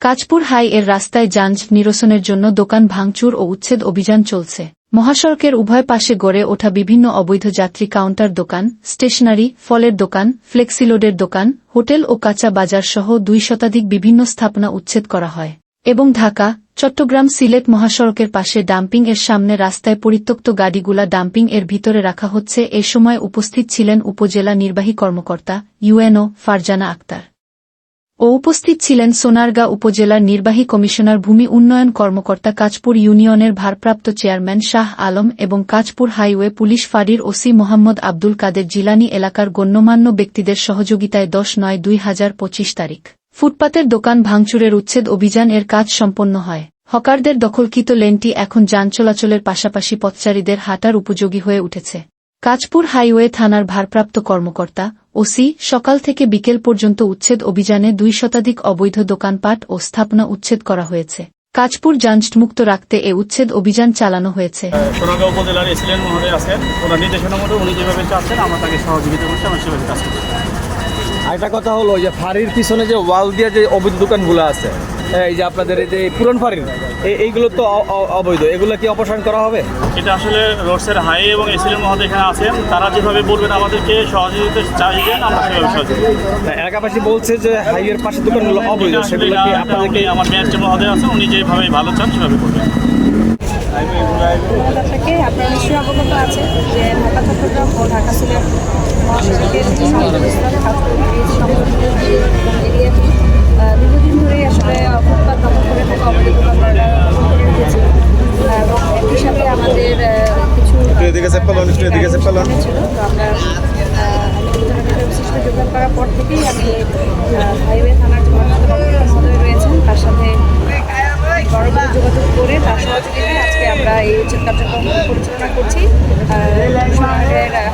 Kajpur high এর রাস্তায় যান নিরসনের জন্য দোকান ভাঙচুর ও উচ্ছেদ অভিযান চলছে। মহাসড়কের উভয় পাশে গড়ে ওঠা বিভিন্ন অবৈধ যাত্রী কাউন্টার দোকান, স্টেশনারি, ফলের দোকান, ফ্লেক্সিলোডের দোকান, হোটেল ও কাঁচা বাজার সহ দুই শতাধিক বিভিন্ন স্থাপনা উচ্ছেদ করা হয়। এবং ঢাকা, চট্টগ্রাম সিলেট মহাসড়কের পাশে ডাম্পিং এর সামনে রাস্তায় পরিত্যক্ত গাড়িগুলা ডাম্পিং এর ভিতরে রাখা হচ্ছে। এ সময় উপস্থিত ছিলেন উপজেলা নির্বাহী কর্মকর্তা ইউএনও ফারজানা আক্তার। ও উপস্থিত ছিলেন সোনারগাঁ উপজেলার নির্বাহী কমিশনার ভূমি উন্নয়ন কর্মকর্তা কাজপুর ইউনিয়নের ভারপ্রাপ্ত চেয়ারম্যান শাহ আলম এবং কাজপুর হাইওয়ে পুলিশ ফাঁড়ির ওসি মোহাম্মদ আব্দুল কাদের জিলানি এলাকার গণ্যমান্য ব্যক্তিদের সহযোগিতায় দশ নয় দুই হাজার পঁচিশ তারিখ। ফুটপাতের দোকান ভাঙচুরের উচ্ছেদ অভিযান এর কাজ সম্পন্ন হয়। হকারদের দখলকৃত লেনটি এখন যান চলাচলের পাশাপাশি পথচারীদের হাঁটার উপযোগী হয়ে উঠেছে। কাজপুর হাইওয়ে থানার ভারপ্রাপ্ত কর্মকর্তা ওসি সকাল থেকে বিকেল পর্যন্ত উচ্ছেদ অভিযানে দুই শতাধিক অবৈধ দোকানপাট ও স্থাপনা উচ্ছেদ করা হয়েছে। কাজপুর যানজটমুক্ত রাখতে এ উচ্ছেদ অভিযান চালানো হয়েছে। সোনাগাঁও উপজেলার এসিলেন মহোদয় আছেন। ওনার নির্দেশনা মতো উনি যেভাবে চাচ্ছেন আমরা তাকে সহযোগিতা করছি আমরা সেভাবে কাজ করছি। আরেকটা কথা হলো যে ফাঁড়ির পিছনে যে ওয়াল দিয়ে যে অবৈধ দোকানগুলো আছে এই যে আপনাদের এই যে পুরন ফাঁড়ির এইগুলো তো অবৈধ। এগুলো কি অপসারণ করা হবে? এটা আসলে রোডসের হাই এবং এসিলেন মহোদয় এখানে আছেন। তারা যেভাবে বলবেন আমাদেরকে সহযোগিতা চাইবেন আমরা সেভাবে সহযোগিতা। এলাকাবাসী বলছে যে হাইয়ের পাশে দোকানগুলো অবৈধ। সেগুলো কি আপনাদেরকে উনি আমার ম্যানেজার মহোদয় আছেন উনি যেভাবে ভালো চান সেভাবে করবেন। আপনারা নিশ্চয়ই অবগত আছে যে ঢাকা চট্টগ্রাম ও ঢাকা সিলেট মহাসড়কের সংযোগস্থলে কাজপুর ব্রিজ সংলগ্ন এরিয়াটি আহ, দীর্ঘদিন ধরেই আসলে ফুটপাত দখল করে থাকা অবৈধ দোকানপাটরা দখল করে রেখেছে এবং একই সাথে আমাদের আহ, কিছু পেলাম, একটু এদিকে ইন্টারনেটের বিশিষ্ট যোগদান করার পর থেকেই আমি হাইওয়ে থানার যে রয়েছেন তার সাথে যোগাযোগ করে তার সহযোগিতায় আজকে আমরা এই উচ্ছেদ কার্যক্রম পরিচালনা করছি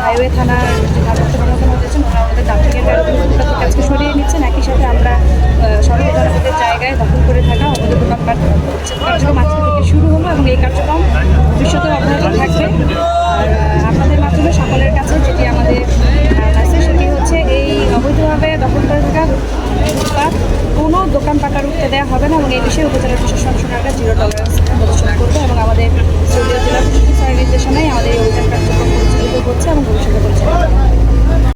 হাইওয়ে থানার যে ভারপ্রাপ্ত কর্মকর্তা আমাদের ডাক্তারের থেকে আজকে সরিয়ে নিচ্ছেন একই সাথে আমরা সর্বজনপদের জায়গায় দখল করে থাকা অবৈধ দোকানপাট কার্যক্রম আজকে থেকে শুরু হলো এবং এই কার্যক্রম ভবিষ্যতে অব্যাহত থাকবে। অবৈধভাবে দখল করে থাকা বা কোনো দোকান পাকার উঠতে দেওয়া হবে না এবং এই বিষয়ে উপজেলা প্রশাসন সোনারগাঁ জিরো টলারেন্স প্রদর্শন করবে এবং আমাদের জেলা